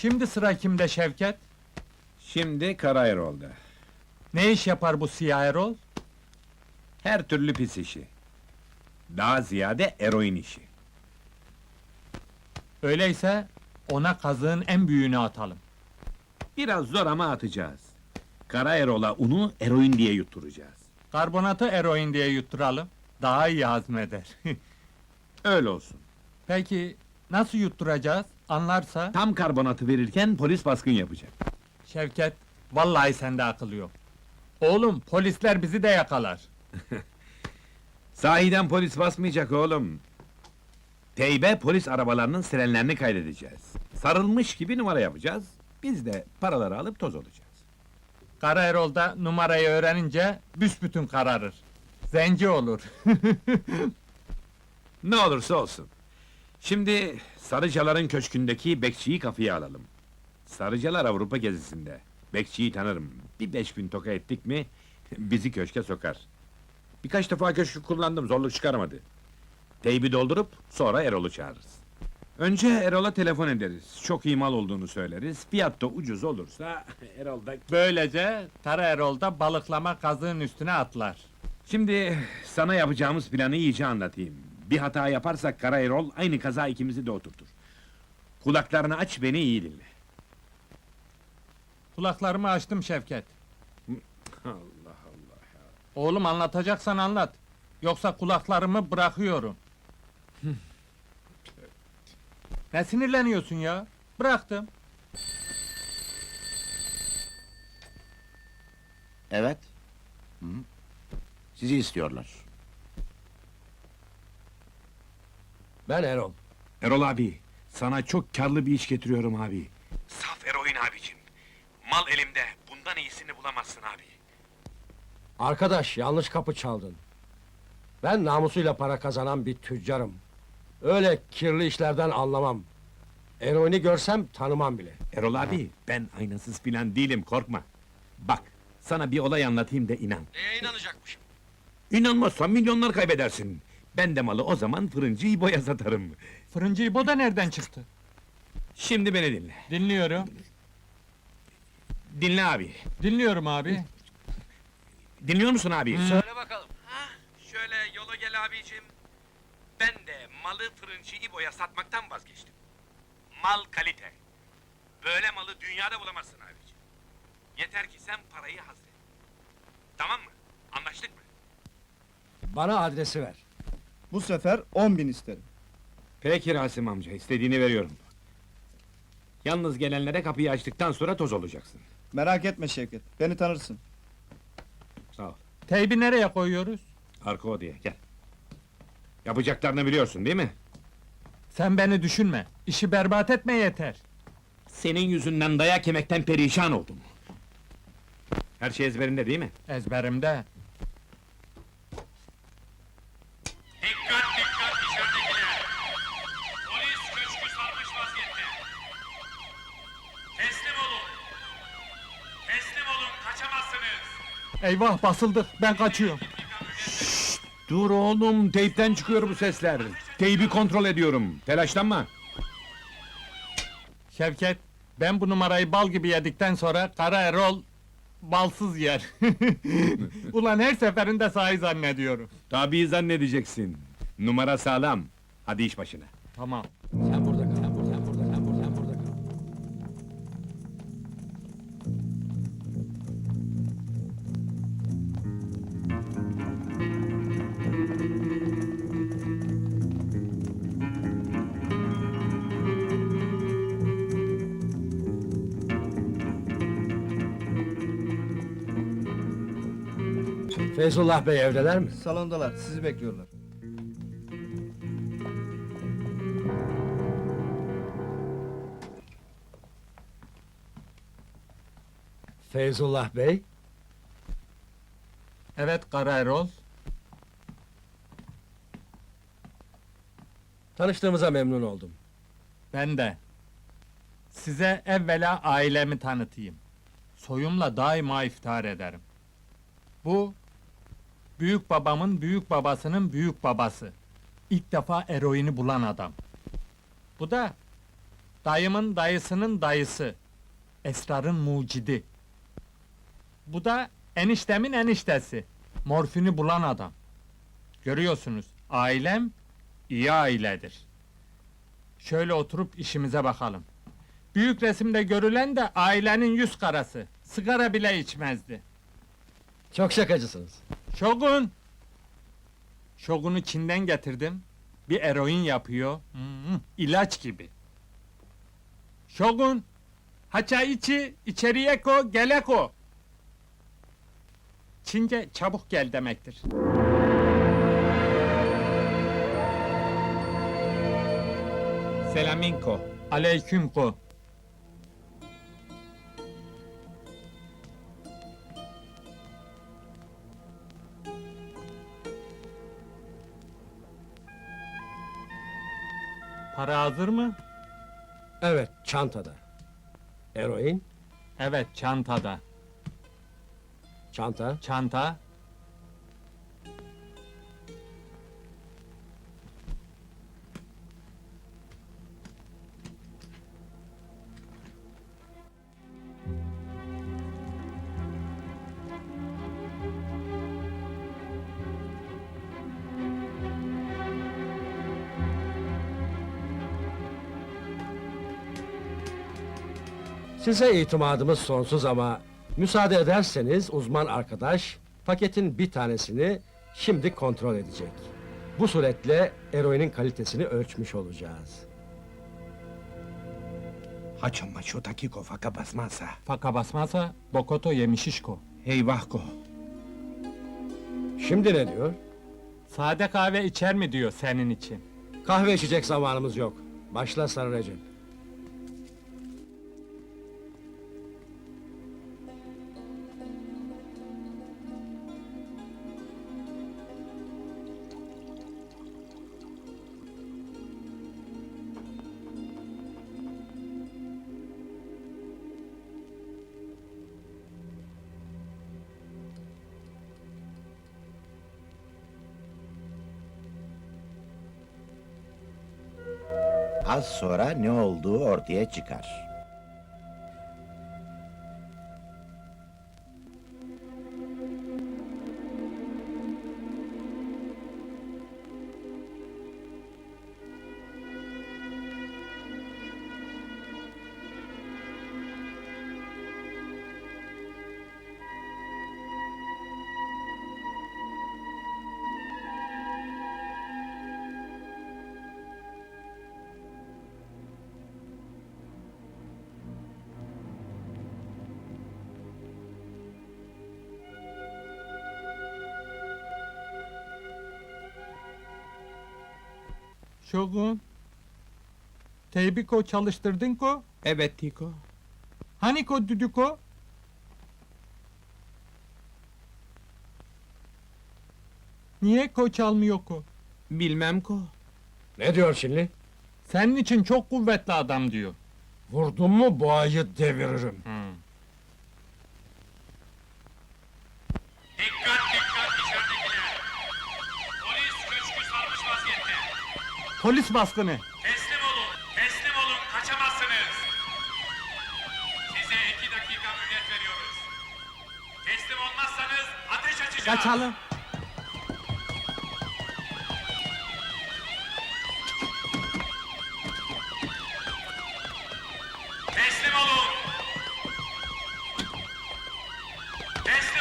Şimdi sıra kimde Şevket? Şimdi Kara Erol'da. Ne iş yapar bu siyah Erol? Her türlü pis işi. Daha ziyade eroin işi. Öyleyse ona kazığın en büyüğünü atalım. Biraz zor ama atacağız. Kara Erol'a unu eroin diye yutturacağız. Karbonatı eroin diye yutturalım. Daha iyi hazmeder. Öyle olsun. Peki nasıl yutturacağız? Anlarsa? Tam karbonatı verirken polis baskın yapacak. Şevket, vallahi sende akıl yok. Oğlum, polisler bizi de yakalar. Sahiden polis basmayacak oğlum. Teybe polis arabalarının sirenlerini kaydedeceğiz. Sarılmış gibi numara yapacağız. Biz de paraları alıp toz olacağız. Kara Erol da numarayı öğrenince büsbütün kararır. Zenci olur. Ne olursa olsun. Şimdi Sarıcalar'ın köşkündeki bekçiyi kafaya alalım. Sarıcalar Avrupa gezisinde. Bekçiyi tanırım. Bir beş bin toka ettik mi bizi köşke sokar. Birkaç defa köşkü kullandım zorluk çıkarmadı. Teybi doldurup sonra Erol'u çağırırız. Önce Erol'a telefon ederiz. Çok iyi mal olduğunu söyleriz. Fiyat da ucuz olursa Erol da... Böylece Kara Erol da balıklama kazığın üstüne atlar. Şimdi sana yapacağımız planı iyice anlatayım. Bir hata yaparsak Kara Erol aynı kaza ikimizi de oturtur. Kulaklarını aç beni iyi dinle. Kulaklarımı açtım Şevket. Allah Allah. Oğlum anlatacaksan anlat. Yoksa kulaklarımı bırakıyorum. ne sinirleniyorsun ya? Bıraktım. Evet. Hı. Sizi istiyorlar. Ben Erol. Erol abi, sana çok karlı bir iş getiriyorum abi. Saf eroin abicim. Mal elimde, bundan iyisini bulamazsın abi. Arkadaş yanlış kapı çaldın. Ben namusuyla para kazanan bir tüccarım. Öyle kirli işlerden anlamam. Eroini görsem tanımam bile. Erol abi, ben aynasız filan değilim, korkma. Bak, sana bir olay anlatayım da inan. Neye inanacakmışım? İnanmazsan milyonlar kaybedersin. Ben de malı o zaman fırıncı İbo'ya satarım. Fırıncı İbo da nereden çıktı? Şimdi beni dinle. Dinliyorum. Dinle abi. Dinliyorum abi. Dinliyor musun abi? Söyle bakalım. Şöyle yola gel abicim. Ben de malı fırıncı İbo'ya satmaktan vazgeçtim. Mal kalite. Böyle malı dünyada bulamazsın abicim. Yeter ki sen parayı hazret. Tamam mı? Anlaştık mı? Bana adresi ver. Bu sefer 10 bin isterim. Peki Rasim amca, istediğini veriyorum. Yalnız gelenlere kapıyı açtıktan sonra toz olacaksın. Merak etme Şevket, beni tanırsın. Sağ ol. Teybi nereye koyuyoruz? Arka odaya, gel. Yapacaklarını biliyorsun değil mi? Sen beni düşünme. İşi berbat etme yeter. Senin yüzünden dayak yemekten perişan oldum. Her şey ezberinde değil mi? Ezberimde. Dikkat dikkat içeridekiler! Polis köşkü sarmış vaziyette. Teslim olun! Teslim olun, kaçamazsınız! Eyvah basıldık. Ben kaçıyorum. Dur oğlum, teypten çıkıyor bu sesler. Teybi kontrol ediyorum, telaşlanma. Şevket, ben bu numarayı bal gibi yedikten sonra Kara Erol balsız yer. Ulan her seferinde sahi zannediyorum. Tabii zannedeceksin. Numara sağlam. Hadi iş başına. Tamam. Sen burada Feyzullah Bey evdeler mi? Salondalar, sizi bekliyorlar. Feyzullah Bey, Evet Kara Erol. tanıştığımıza memnun oldum. Ben de. Size evvela ailemi tanıtayım. Soyumla daima iftihar ederim. Bu, büyük babamın büyük babasının büyük babası. İlk defa eroini bulan adam. Bu da, Dayımın dayısının dayısı. Esrarın mucidi. Bu da eniştemin eniştesi. Morfini bulan adam. Görüyorsunuz, ailem iyi ailedir. Şöyle oturup işimize bakalım. Büyük resimde görülen de ailenin yüz karası. Sigara bile içmezdi. Çok şakacısınız. Şogun! Şogun'u Çin'den getirdim. Bir eroin yapıyor. Hmm, ilaç gibi. Şogun! Haça içi, içeriye ko, gele ko. Çince çabuk gel demektir. Selaminko. Aleyküm Para hazır mı? Evet, çantada. Eroin, Evet, çantada. çanta, Çanta. Size itimadımız sonsuz ama müsaade ederseniz uzman arkadaş paketin bir tanesini şimdi kontrol edecek. Bu suretle eroinin kalitesini ölçmüş olacağız. Haçama şotakiko faka basmazsa. Faka basmazsa Bokoto yemişişko. Eyvahko. Şimdi ne diyor? Sade kahve içer mi diyor senin için. Kahve içecek zamanımız yok. Başla Sarı Recep. Az sonra ne olduğu ortaya çıkar. Şogun. Teybi ko çalıştırdın ko? Evet Tiko. Hani ko düdüko? Niye ko çalmıyor ko? Bilmem ko. Ne diyor şimdi? Senin için çok kuvvetli adam diyor. Vurdum mu boğayı deviririm. Dikkat dikkat dışarıdakiler! Polis köşkü sarmış vaziyette. Polis baskını. Teslim olun, teslim olun, kaçamazsınız. Size iki dakika mühlet veriyoruz. Teslim olmazsanız ateş açacağız. Kaçalım. Teslim olun. Teslim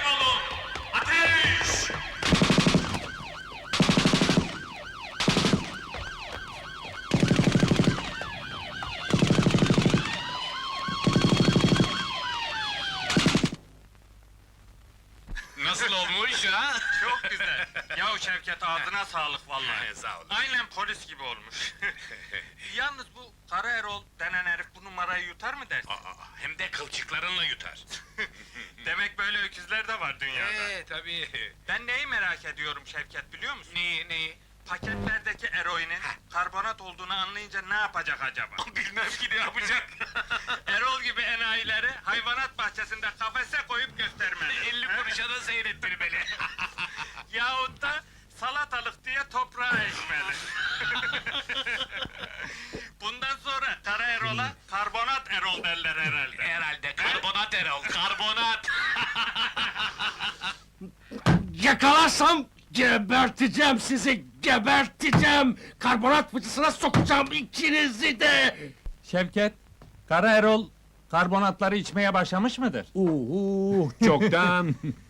Yahu Şevket ağzına sağlık vallahi. Sağ olun. Aynen polis gibi olmuş. Yalnız bu Kara Erol denen herif bu numarayı yutar mı dersin? hem de kılçıklarınla yutar. Demek böyle öküzler de var dünyada. Ee, tabii. Ben neyi merak ediyorum Şevket biliyor musun? Neyi, neyi? Paketlerdeki eroinin karbonat olduğunu anlayınca ne yapacak acaba? Bilmem ki ne yapacak. Erol gibi enayileri hayvanat bahçesinde kafese koyup göstermeli. 50 kuruşa da seyrettirmeli. Yahut da salatalık diye toprağa ekmeli. Bundan sonra Kara Erol'a Erol derler herhalde. Herhalde karbonat Erol, karbonat! Yakalarsam geberteceğim sizi, geberteceğim! Karbonat fıçısına sokacağım ikinizi de! Şevket, Kara Erol karbonatları içmeye başlamış mıdır? Uhu, çoktan.